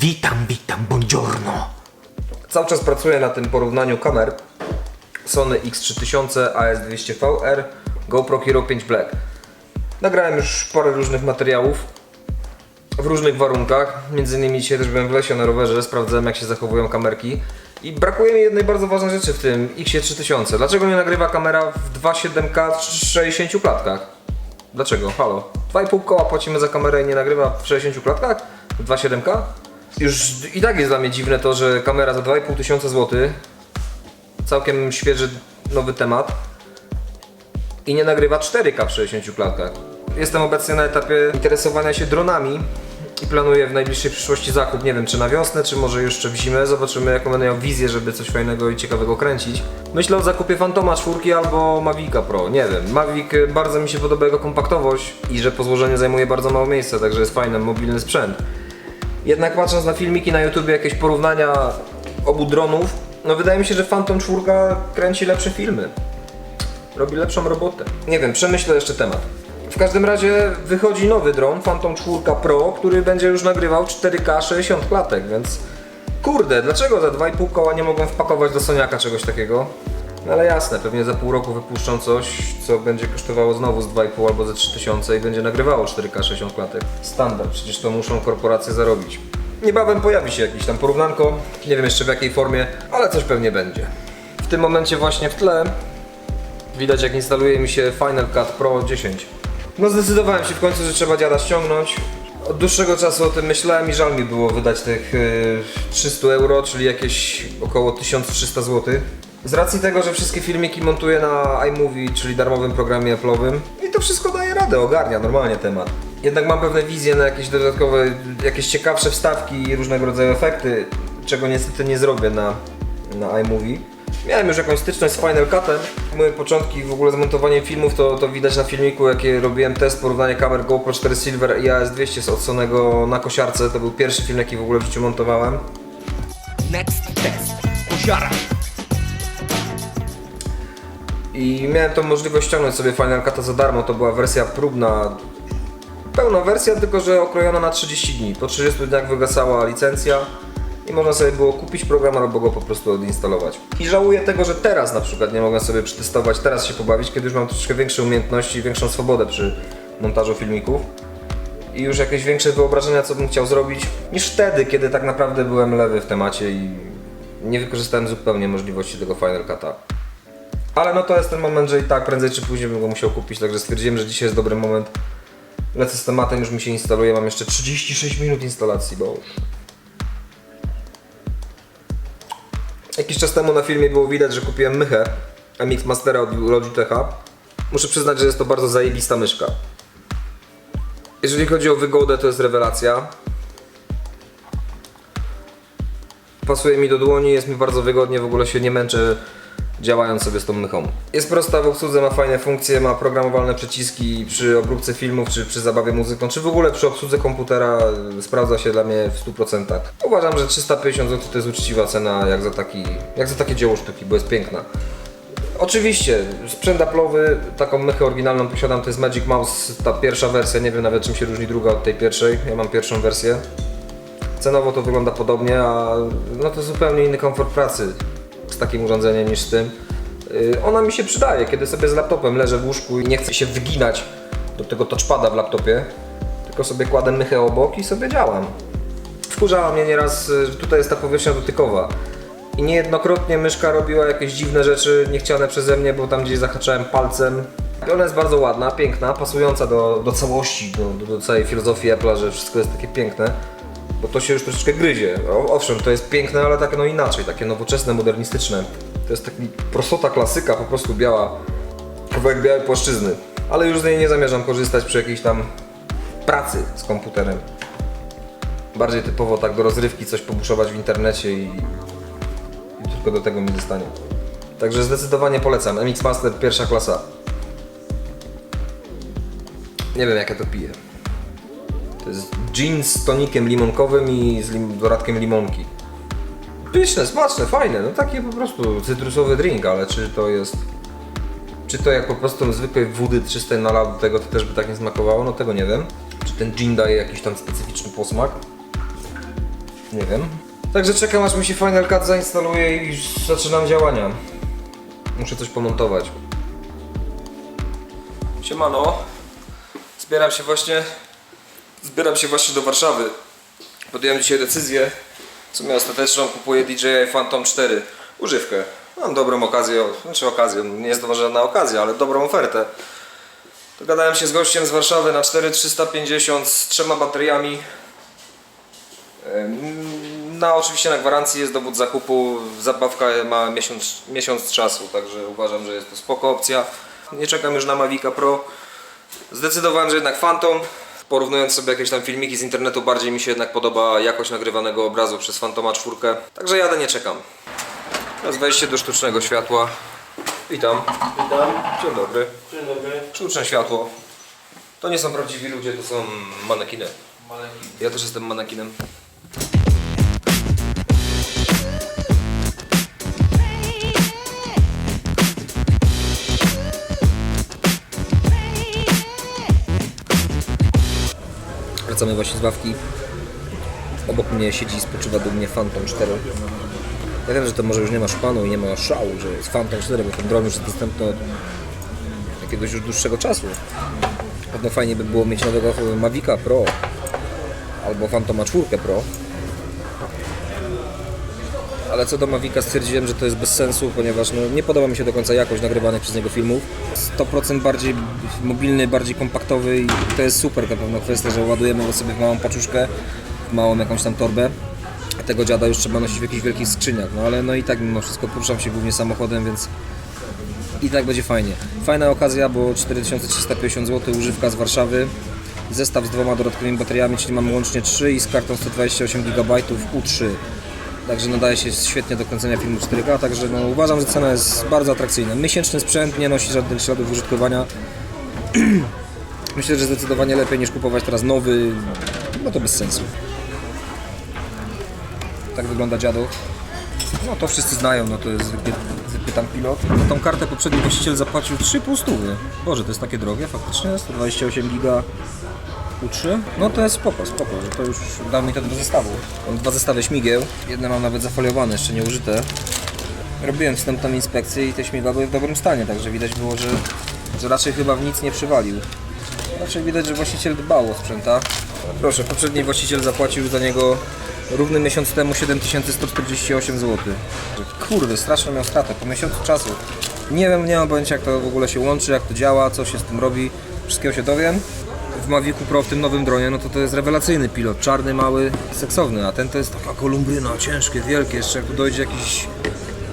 Witam, witam, buongiorno. Cały czas pracuję na tym porównaniu kamer Sony X3000, AS200VR, GoPro Hero 5 Black. Nagrałem już parę różnych materiałów w różnych warunkach. Między innymi dzisiaj też byłem w lesie na rowerze, sprawdzałem jak się zachowują kamerki. I brakuje mi jednej bardzo ważnej rzeczy w tym X3000. Dlaczego nie nagrywa kamera w 2.7K w 60 klatkach? Dlaczego? Halo. 2,5 koła płacimy za kamerę i nie nagrywa w 60 klatkach? W 2.7K? Już i tak jest dla mnie dziwne to, że kamera za 2,5 tysiąca złotych, całkiem świeży, nowy temat i nie nagrywa 4K w 60 klatkach. Jestem obecnie na etapie interesowania się dronami i planuję w najbliższej przyszłości zakup, nie wiem czy na wiosnę, czy może jeszcze w zimę. Zobaczymy jaką będę miał wizję, żeby coś fajnego i ciekawego kręcić. Myślę o zakupie Fantoma 4 albo Mavica Pro, nie wiem. Mavic y, bardzo mi się podoba jego kompaktowość i że po złożeniu zajmuje bardzo mało miejsca, także jest fajny, mobilny sprzęt. Jednak patrząc na filmiki na YouTube, jakieś porównania obu dronów, no wydaje mi się, że Phantom 4 kręci lepsze filmy. Robi lepszą robotę. Nie wiem, przemyślę jeszcze temat. W każdym razie wychodzi nowy dron, Phantom 4 Pro, który będzie już nagrywał 4K 60 klatek, więc kurde, dlaczego za 2,5 koła nie mogą wpakować do Soniaka czegoś takiego? No ale jasne, pewnie za pół roku wypuszczą coś, co będzie kosztowało znowu z 2,5 albo ze 3000 i będzie nagrywało 4K 60 klatek. Standard, przecież to muszą korporacje zarobić. Niebawem pojawi się jakieś tam porównanko, nie wiem jeszcze w jakiej formie, ale coś pewnie będzie. W tym momencie właśnie w tle widać jak instaluje mi się Final Cut Pro 10. No zdecydowałem się w końcu, że trzeba dziada ściągnąć. Od dłuższego czasu o tym myślałem i żal mi było wydać tych yy, 300 euro, czyli jakieś około 1300 zł. Z racji tego, że wszystkie filmiki montuję na iMovie, czyli darmowym programie Apple'owym i to wszystko daje radę, ogarnia normalnie temat. Jednak mam pewne wizje na jakieś dodatkowe, jakieś ciekawsze wstawki i różnego rodzaju efekty, czego niestety nie zrobię na, na iMovie. Miałem już jakąś styczność z Final Cutem. Moje początki w ogóle z montowaniem filmów to, to widać na filmiku, jakie robiłem test porównania kamer GoPro 4 Silver i AS200 od Sonego na kosiarce. To był pierwszy film, jaki w ogóle w życiu montowałem. Next test. Koziara. I miałem tą możliwość ściągnąć sobie Final Cut'a za darmo. To była wersja próbna, pełna wersja, tylko że okrojona na 30 dni. Po 30 dniach wygasała licencja i można sobie było kupić program albo go po prostu odinstalować. I żałuję tego, że teraz na przykład nie mogę sobie przetestować, teraz się pobawić, kiedy już mam troszkę większe umiejętności i większą swobodę przy montażu filmików. I już jakieś większe wyobrażenia, co bym chciał zrobić, niż wtedy, kiedy tak naprawdę byłem lewy w temacie i nie wykorzystałem zupełnie możliwości tego Final Cut'a. Ale no to jest ten moment, że i tak prędzej czy później bym go musiał kupić, także stwierdziłem, że dzisiaj jest dobry moment. Lecę z tematem, już mi się instaluje, mam jeszcze 36 minut instalacji, bo. Jakiś czas temu na filmie było widać, że kupiłem mychę MX Mastera od Logitecha. Muszę przyznać, że jest to bardzo zajebista myszka. Jeżeli chodzi o wygodę, to jest rewelacja. Pasuje mi do dłoni, jest mi bardzo wygodnie, w ogóle się nie męczę działając sobie z tą mychą. Jest prosta w obsłudze, ma fajne funkcje, ma programowalne przyciski przy obróbce filmów, czy przy zabawie muzyką, czy w ogóle przy obsłudze komputera y, sprawdza się dla mnie w 100%. Uważam, że 350 zł to jest uczciwa cena jak za, taki, jak za takie dzieło sztuki, bo jest piękna. Oczywiście, sprzęt Apple'owy, taką mychę oryginalną posiadam, to jest Magic Mouse, ta pierwsza wersja, nie wiem nawet czym się różni druga od tej pierwszej, ja mam pierwszą wersję. Cenowo to wygląda podobnie, a no to zupełnie inny komfort pracy z takim urządzeniem niż z tym. Yy, Ona mi się przydaje, kiedy sobie z laptopem leżę w łóżku i nie chcę się wyginać do tego touchpada w laptopie, tylko sobie kładę mychę obok i sobie działam. Wkurzała mnie nieraz, y, że tutaj jest ta powierzchnia dotykowa. I niejednokrotnie myszka robiła jakieś dziwne rzeczy niechciane przeze mnie, bo tam gdzieś zahaczałem palcem. Ona jest bardzo ładna, piękna, pasująca do, do całości, do, do, do całej filozofii Apple'a, że wszystko jest takie piękne. Bo to się już troszeczkę gryzie. Owszem, to jest piękne, ale takie no inaczej, takie nowoczesne, modernistyczne. To jest taki prostota klasyka, po prostu biała, kawałek białej płaszczyzny. Ale już z niej nie zamierzam korzystać przy jakiejś tam pracy z komputerem. Bardziej typowo tak do rozrywki coś pobuszować w internecie i, i tylko do tego mi zostanie. Także zdecydowanie polecam. MX Master pierwsza klasa. Nie wiem jak ja to piję. Gin z tonikiem limonkowym i z lim dodatkiem limonki. Pyszne, smaczne, fajne, no takie po prostu cytrusowy drink, ale czy to jest... Czy to jak po prostu zwykłej wody czystej nalał do tego, to też by tak nie smakowało, no tego nie wiem. Czy ten gin daje jakiś tam specyficzny posmak? Nie wiem. Także czekam aż mi się Final Cut zainstaluje i zaczynam działania. Muszę coś pomontować. Siemano. Zbieram się właśnie. Zbieram się właśnie do Warszawy. Podjąłem dzisiaj decyzję, co mnie ostateczną kupuję DJI Phantom 4. Używkę. Mam dobrą okazję, znaczy okazję, nie jest to żadna okazja, ale dobrą ofertę. Dogadałem się z gościem z Warszawy na 4350 z trzema bateriami. Na oczywiście na gwarancji jest dowód zakupu, zabawka ma miesiąc, miesiąc czasu, także uważam, że jest to spoko opcja. Nie czekam już na Mavica Pro. Zdecydowałem, że jednak Phantom. Porównując sobie jakieś tam filmiki z internetu, bardziej mi się jednak podoba jakość nagrywanego obrazu przez Phantoma 4. Także jadę, nie czekam. Teraz wejście do sztucznego światła. Witam. Witam. Dzień dobry. Dzień dobry. Sztuczne światło. To nie są prawdziwi ludzie, to są manekiny. Malekin. Ja też jestem manekinem. Wracamy właśnie z ławki. Obok mnie siedzi i spoczywa dumnie Phantom 4. Ja wiem, że to może już nie ma szpanu i nie ma szału, że jest Phantom 4, bo ten dron już jest dostępny od jakiegoś już dłuższego czasu. Pewno fajnie by było mieć nowego Mavica Pro albo Phantoma 4 Pro. Ale co do Mavica stwierdziłem, że to jest bez sensu, ponieważ no, nie podoba mi się do końca jakość nagrywanych przez niego filmów. 100% bardziej mobilny, bardziej kompaktowy i to jest super na pewno kwestia, że ładujemy go sobie w małą paczuszkę, w małą jakąś tam torbę. Tego dziada już trzeba nosić w jakichś wielkich skrzyniach, no ale no i tak mimo wszystko poruszam się głównie samochodem, więc i tak będzie fajnie. Fajna okazja, bo 4350 zł używka z Warszawy. Zestaw z dwoma dodatkowymi bateriami, czyli mamy łącznie 3 i z kartą 128 GB U3. Także nadaje się świetnie do kręcenia filmu 4K, także no, uważam, że cena jest bardzo atrakcyjna. Miesięczny sprzęt nie nosi żadnych śladów użytkowania. Myślę, że zdecydowanie lepiej niż kupować teraz nowy, no to bez sensu. Tak wygląda dziadok. No to wszyscy znają, no to jest tam pilot. Za tą kartę poprzedni właściciel zapłacił 3,5 stówy. Boże, to jest takie drogie faktycznie, 128 giga U3. No to jest spoko, spoko, że to już dał mi to do zestawu. Mam dwa zestawy śmigieł, jedne mam nawet zafoliowane, jeszcze nie użyte. Robiłem wstępną inspekcję i te śmigła były w dobrym stanie, także widać było, że, że raczej chyba w nic nie przywalił. Raczej widać, że właściciel dbał o sprzęta. Proszę, poprzedni właściciel zapłacił za niego równy miesiąc temu 7148 zł. Kurde, straszną miał stratę po miesiącu czasu. Nie wiem, nie mam pojęcia jak to w ogóle się łączy, jak to działa, co się z tym robi. Wszystkiego się dowiem. W Mavicu Pro, w tym nowym dronie, no to to jest rewelacyjny pilot. Czarny, mały, seksowny, a ten to jest taka kolumbryna, ciężkie, wielkie. Jeszcze jak tu dojdzie jakiś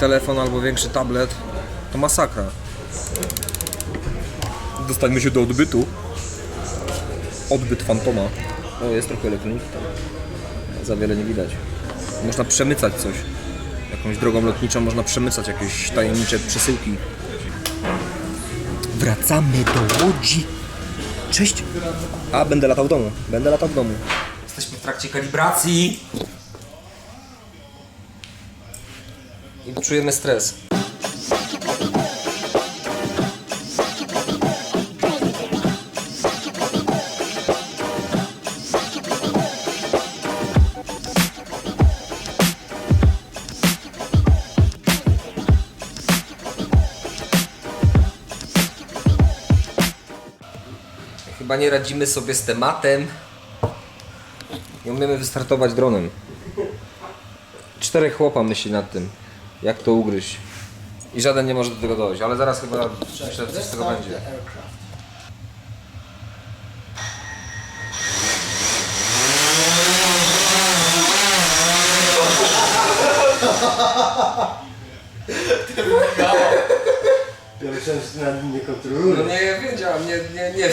telefon albo większy tablet, to masakra. Dostańmy się do odbytu. Odbyt Fantoma. O, jest trochę elektroniki tam. Za wiele nie widać. Można przemycać coś. Jakąś drogą lotniczą można przemycać jakieś tajemnicze przesyłki. Wracamy do Łodzi. Cześć. A, będę latał w domu. Będę latał w domu. Jesteśmy w trakcie kalibracji. I czujemy stres. Chyba nie radzimy sobie z tematem. Nie umiemy wystartować dronem. Czterech chłopa myśli nad tym, jak to ugryźć. I żaden nie może do tego dojść, ale zaraz chyba myślę, że coś z tego będzie. Ja myślałem, że ty nad nim nie No kontrolujesz. nie wiedziałem, nie, nie, nie.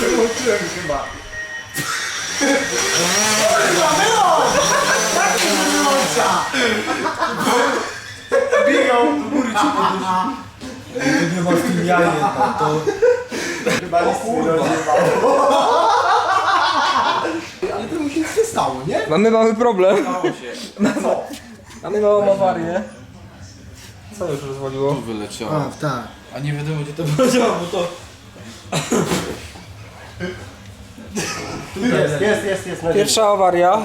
Wyłączyłem chyba. Biegał do góry ci Nie ma w tym jaje, tam, to... Chyba nic nie. Ale to mu się nic nie stało, nie? Mamy mały problem. Mamy małą awarię. Co już rozwaliło? wyleciało. A, tak. A nie wiadomo gdzie to poleciało, bo to... Jest, jest, jest, jest. Pierwsza awaria.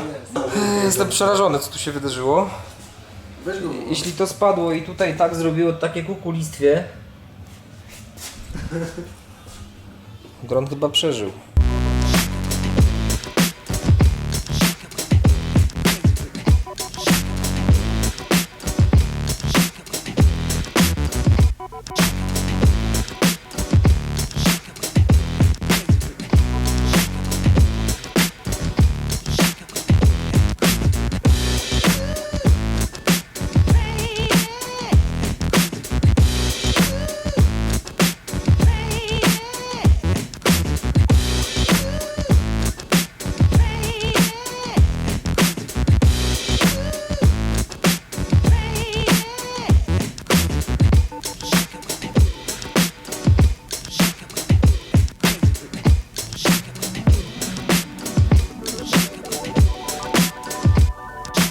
Jestem przerażony, co tu się wydarzyło. Jeśli to spadło i tutaj tak zrobiło takie kukulistwie. Dron chyba przeżył.